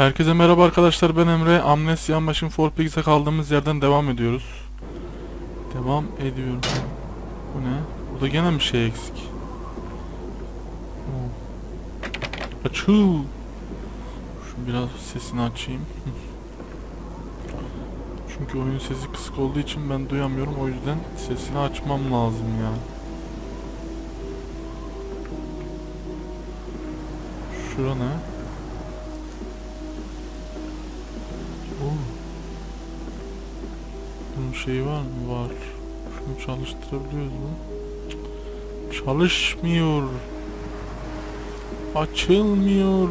Herkese merhaba arkadaşlar ben Emre. Amnesty Machine for Pigs'e kaldığımız yerden devam ediyoruz. Devam ediyorum. Bu ne? Burada gene bir şey eksik. Oo. Açıl. Şu biraz sesini açayım. Çünkü oyun sesi kısık olduğu için ben duyamıyorum. O yüzden sesini açmam lazım ya. Şura ne? Şeyi var mı? Var. Şunu çalıştırabiliyoruz mu? Çalışmıyor. Açılmıyor.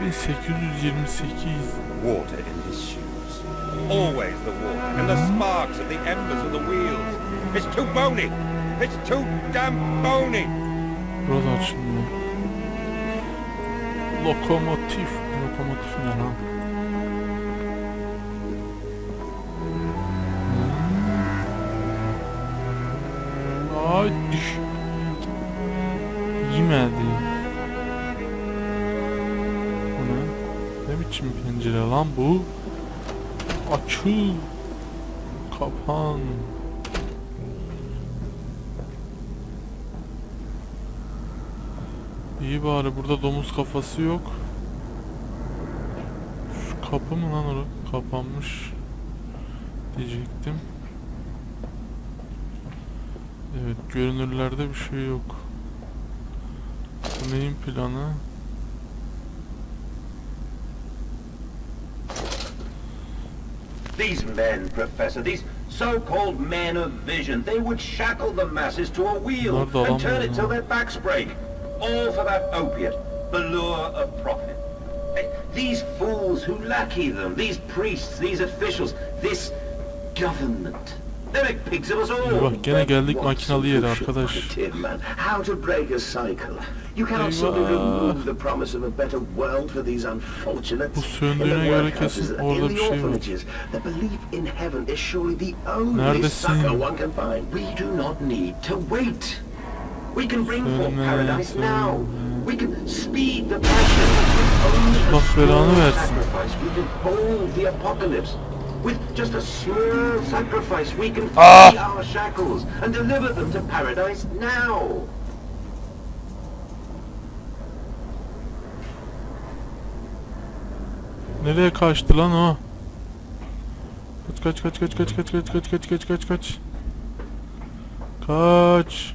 Bin sekiz yüz yirmi sekiz. water in his shoes. Always the water, and the sparks of the embers of the wheels. It's too bony! It's too damn bony! Burada açılmıyor. Lokomotif. Ne lan? Hmm. Ay düş. Yemedi. Bu ne? Ne biçim pencere lan bu? Açıl. Kapan. İyi bari burada domuz kafası yok. Kapı mı lan orası? Kapanmış. Diyecektim. Evet görünürlerde bir şey yok. Bu neyin planı? These men, Professor, these so-called men of vision, they would shackle the masses to a wheel and turn it till their backs break. All for that opiate, the lure of profit. Eh, These fools who lackey them, these priests, these officials, this government. They make pigs of us all. Eyvah, gene geldik makinalı yere arkadaş. How to break a cycle. You cannot Eyvah. suddenly remove the promise of a better world for these unfortunates. Bu söndüğüne göre kesin in orada bir şey var. The belief in heaven is surely the only Neredesin? succor one can find. We do not need to wait. We can bring forth Söyleme, paradise now. Söyleme. We can speed the passion with only a Allah belanı versin. With just a small sacrifice, we can Ah! free our shackles and deliver them to paradise now. Nereye kaçtı lan o? Kaç kaç kaç kaç kaç kaç kaç kaç kaç kaç kaç kaç. Kaç.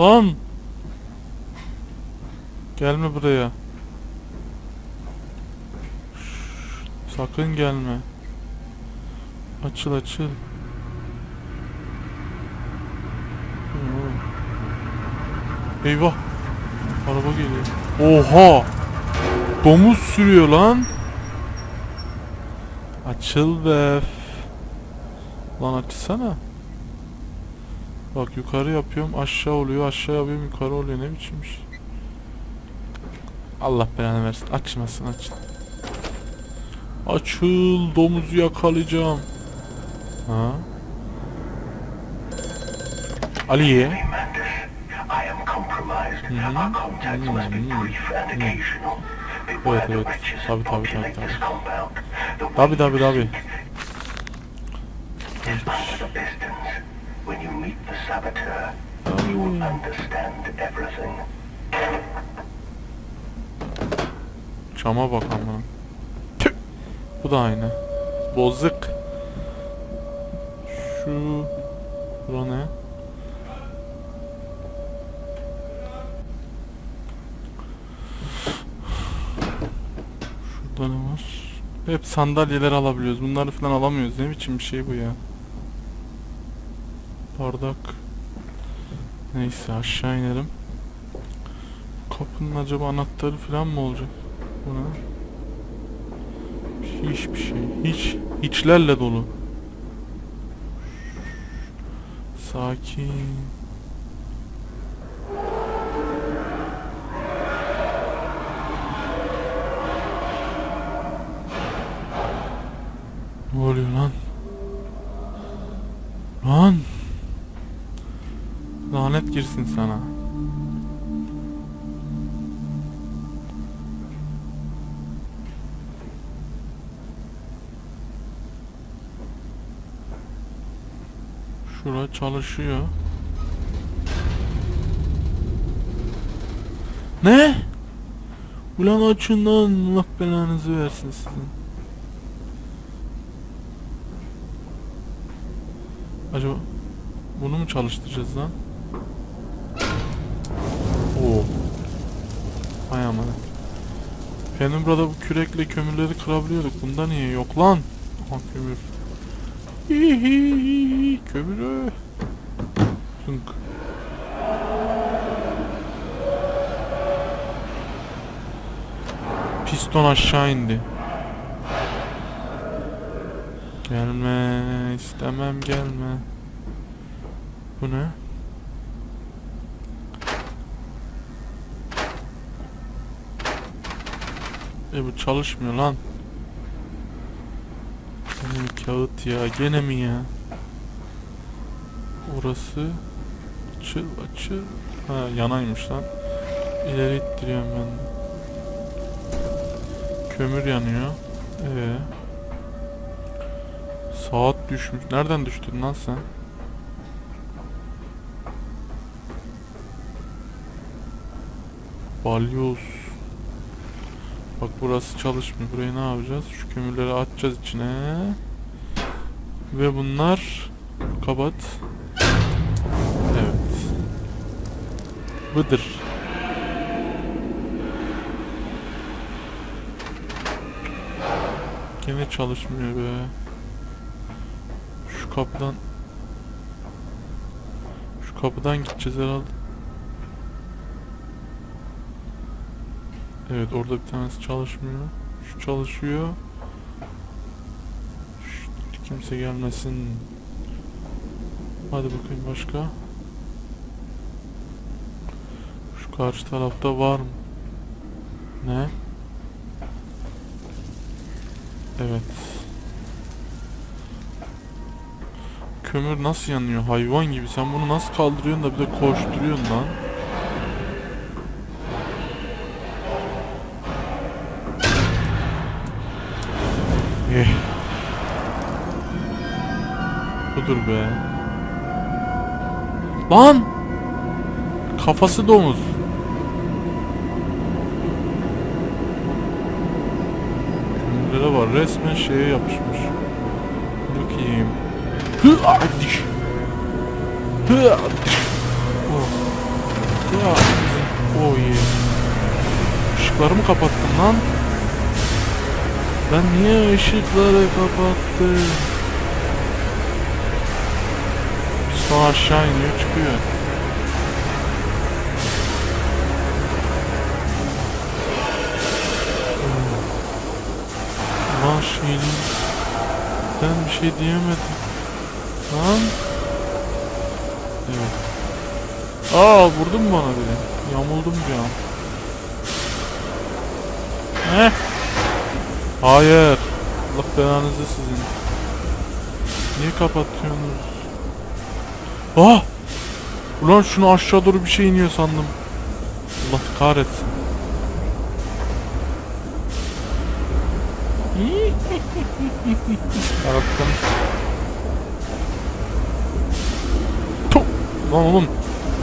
Lan. Gelme buraya. Sakın gelme. Açıl açıl. Eyvah. Araba geliyor. Oha! Domuz sürüyor lan. Açıl be. Lan açsana. Bak yukarı yapıyorum aşağı oluyor aşağı yapıyorum yukarı oluyor ne biçim iş. Allah belanı versin açmasın açın. Açıl domuzu yakalayacağım. Ha? Ali'ye. Hı -hı. Hı -hı. Evet evet. Tabi tabi tabi tabi. Tabi tabi tabi. When you meet the saboteur, you will understand everything. Çama bak amına. Bu da aynı. Bozuk. Şu... Bura ne? Şurada ne var? Hep sandalyeler alabiliyoruz. Bunları falan alamıyoruz. Ne biçim bir şey bu ya? Bardak. Neyse aşağı inelim. Kapının acaba anahtarı falan mı olacak? Bu ne? Hiçbir şey. Hiç. Hiçlerle dolu. Sakin. Ne oluyor? Lan! Lanet girsin sana. Şura çalışıyor. Ne? Ulan açın lan Allah belanızı versin sizin. Acaba bunu mu çalıştıracağız lan? Penumbra'da bu kürekle kömürleri kırabiliyorduk. Bunda niye yok lan? Aha kömür. Hihihi, kömürü. Zınk. Piston aşağı indi. Gelme, istemem gelme. Bu ne? E bu çalışmıyor lan. Gene kağıt ya? Gene mi ya? Orası açıl açıl. Ha yanaymış lan. İleri ittiriyorum ben. Kömür yanıyor. Ee. Saat düşmüş. Nereden düştün lan sen? Balyoz. Bak burası çalışmıyor. Burayı ne yapacağız? Şu kömürleri atacağız içine. Ve bunlar kapat. Evet. Bıdır. Gene çalışmıyor be. Şu kapıdan Şu kapıdan gideceğiz herhalde. Evet orada bir tanesi çalışmıyor. Şu çalışıyor. Şu, kimse gelmesin. Hadi bakayım başka. Şu karşı tarafta var mı? Ne? Evet. Kömür nasıl yanıyor? Hayvan gibi. Sen bunu nasıl kaldırıyorsun da bir de koşturuyorsun lan? Budur be. Lan! Kafası domuz. Kömürlere var. Resmen şeye yapışmış. Bakayım. Hı adiş. Hı adiş. Oh. Ya. Oh kapattın lan? Ben niye ışıkları kapattım? Piston aşağı iniyor çıkıyor. Lan şeyin ben bir şey diyemedim. Lan. Evet. Aa vurdun bana biri? Yamuldum bir an. Heh. Hayır. Allah belanızı sizin. Niye kapatıyorsunuz? Ah! Ulan şunu aşağı doğru bir şey iniyor sandım. Allah kahretsin. Yarattım. Tuh! Lan oğlum.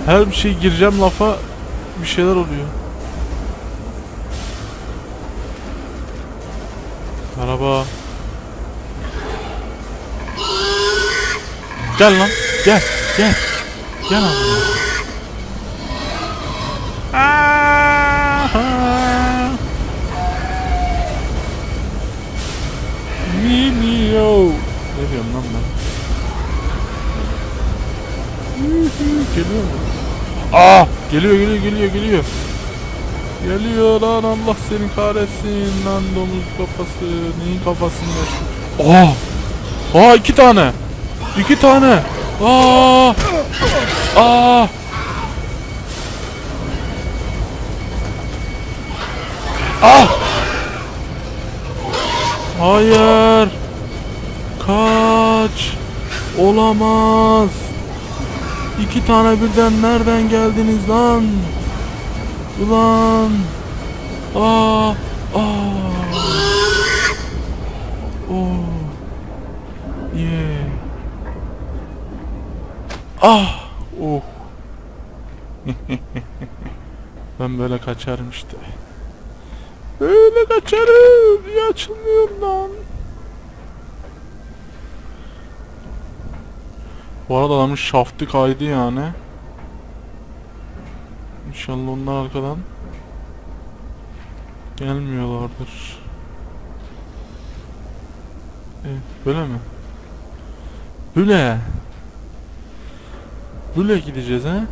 Her bir şey gireceğim lafa bir şeyler oluyor. Merhaba. Gel lan. Gel. Gel. Gel. Aha. Mimio. Ne diyorum lan ben? geliyor mu? Aa! Geliyor geliyor geliyor geliyor. Geliyor lan Allah seni kahretsin lan domuz kafası. Neyin kafasında? Aa! Aa iki tane. İki tane. Aa! Aa! Ah! Hayır. Kaç. Olamaz. İki tane birden nereden geldiniz lan? Ulan. Aa. Aa. Oh. Yeah. Ah. Oh. ben böyle kaçarım işte. Böyle kaçarım. Niye açılmıyor lan? Bu arada adamın şaftı kaydı yani. İnşallah onlar arkadan gelmiyorlardır. Evet, böyle mi? Böyle. Böyle gideceğiz ha?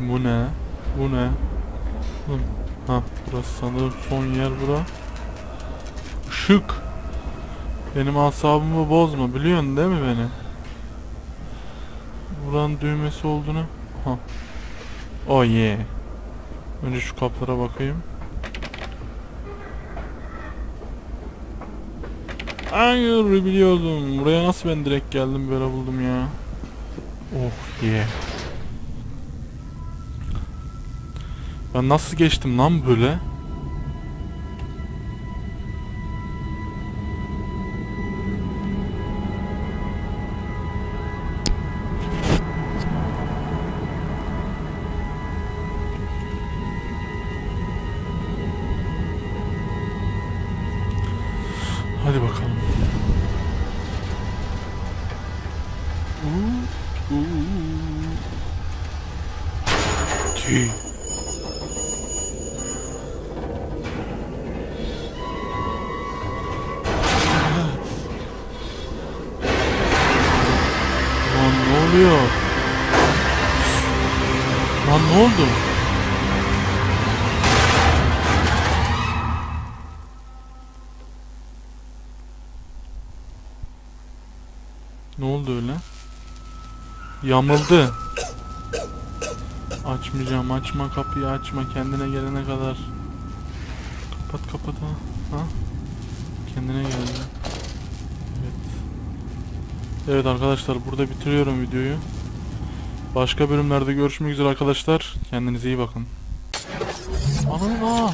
Bu ne? Bu ne? Ha, burası sanırım son yer bura. Işık. Benim asabımı bozma, biliyorsun değil mi beni? Buranın düğmesi olduğunu. Ha. Oh yeah. Önce şu kaplara bakayım. Hayır biliyordum. Buraya nasıl ben direkt geldim böyle buldum ya. Oh yeah. Ben nasıl geçtim lan böyle? Hadi bakalım. Oluyor? Lan ne oldu? Ne oldu öyle? Yamıldı. Açmayacağım. Açma kapıyı açma. Kendine gelene kadar. Kapat kapat ha. ha? Kendine geldi. Evet. Arkadaşlar burada bitiriyorum videoyu. Başka bölümlerde görüşmek üzere arkadaşlar. Kendinize iyi bakın. Anam aa.